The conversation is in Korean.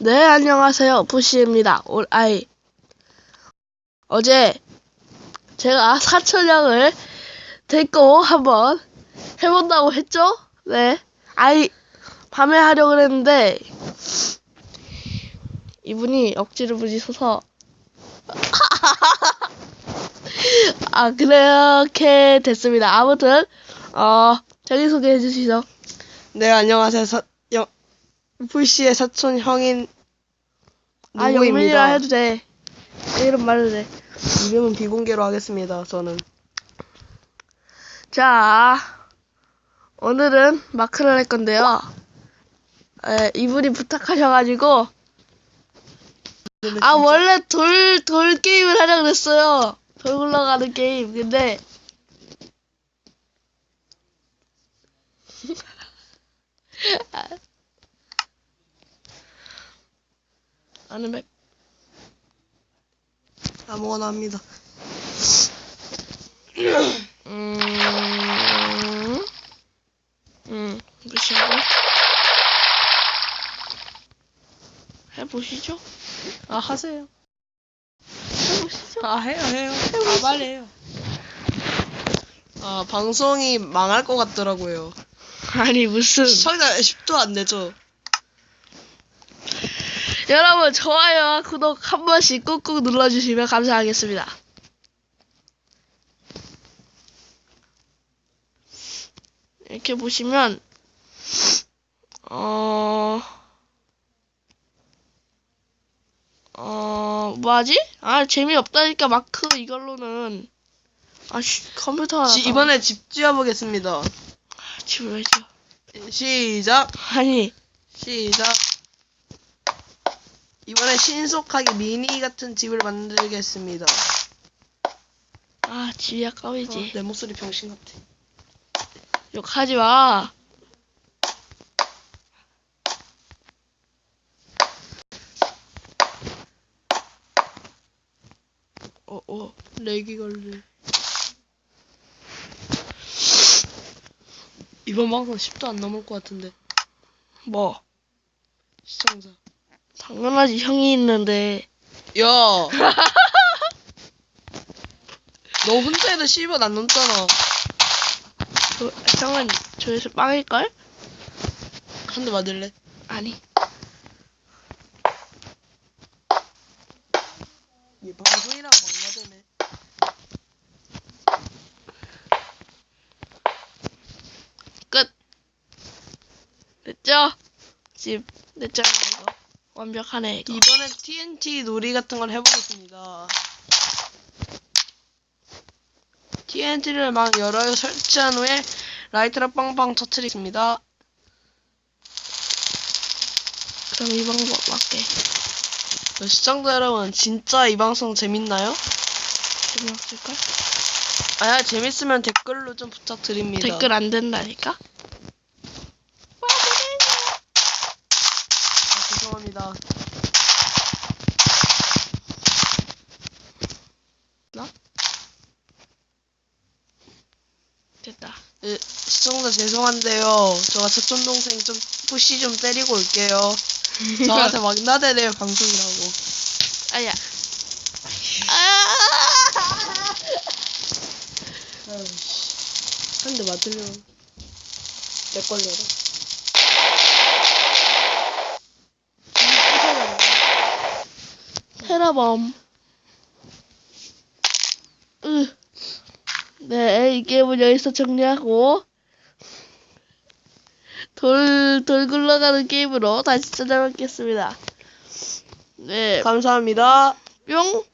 네, 안녕하세요. 부시입니다. 올, 아이. 어제 제가 사천량을 데리고 한번 해본다고 했죠? 네. 아이, 밤에 하려고 그랬는데, 이분이 억지로 부딪혀서, 아, 그렇게 됐습니다. 아무튼, 어, 자기소개 해 주시죠. 네, 안녕하세요. 사, 영, 불씨의 사촌 형인 아. 영민이라 해도 돼. 내 이름 말해도 돼. 이름은 비공개로 하겠습니다. 저는 자, 오늘은 마크를 할 건데요. 에, 이분이 부탁하셔가지고, 아, 원래 돌, 돌 게임을 하려고 그랬어요. 돌 굴러가는 게임. 근데, 아는 맵. 아무거나 합니다. 음, 음, 무시하고. 해보시죠. 아 하세요. 해보시죠. 아 해요 해요. 아 빨리 해요. 아 방송이 망할 것 같더라고요. 아니, 무슨. 시청자 10도 안 되죠. 여러분, 좋아요와 구독 한 번씩 꾹꾹 눌러주시면 감사하겠습니다. 이렇게 보시면, 어, 어, 뭐하지? 아, 재미없다니까, 마크 이걸로는. 아, 씨, 컴퓨터. 지, 더. 이번에 집 지어보겠습니다. 집을 왜 지어? 시작 아니, 시작. 이번에 신속하게 미니 같은 집을 만들겠습니다. 아, 집이 아까워이지. 어, 내 목소리 병신 같아. 욕하지 마. 어, 어, 렉이 걸려. 이번 방송 10도 안 넘을 것 같은데 뭐, 시청자. 당연하지, 형이 있는데. 야. 너 혼자 해도 10원 안 넘잖아. 저, 형은 조회수 빵일걸? 한 대 맞을래? 아니. 이 방송이랑 망가되네. 끝. 됐죠? 집, 됐잖아, 이거. 완벽하네, 이거. 이번에 TNT 놀이 같은 걸 해보겠습니다. TNT를 막 여러 개 설치한 후에 라이트를 빵빵 터트리겠습니다. 그럼 이 방법 맞게. 시청자 여러분, 진짜 이 방송 재밌나요? 재미없을걸? 아야, 재밌으면 댓글로 좀 부탁드립니다. 댓글 안 된다니까? 아, 죄송합니다. 나? 됐다. 예, 시청자 죄송한데요. 제가 사촌 동생 좀 푸시 좀 때리고 올게요. 저한테 막 나대네요 방송이라고. 아야. 아! 한대 맞으면 내 걸려라. 테라범. 으. 네, 이 게임은 여기서 정리하고 돌, 돌 굴러가는 게임으로 다시 찾아뵙겠습니다. 네, 감사합니다. 뿅.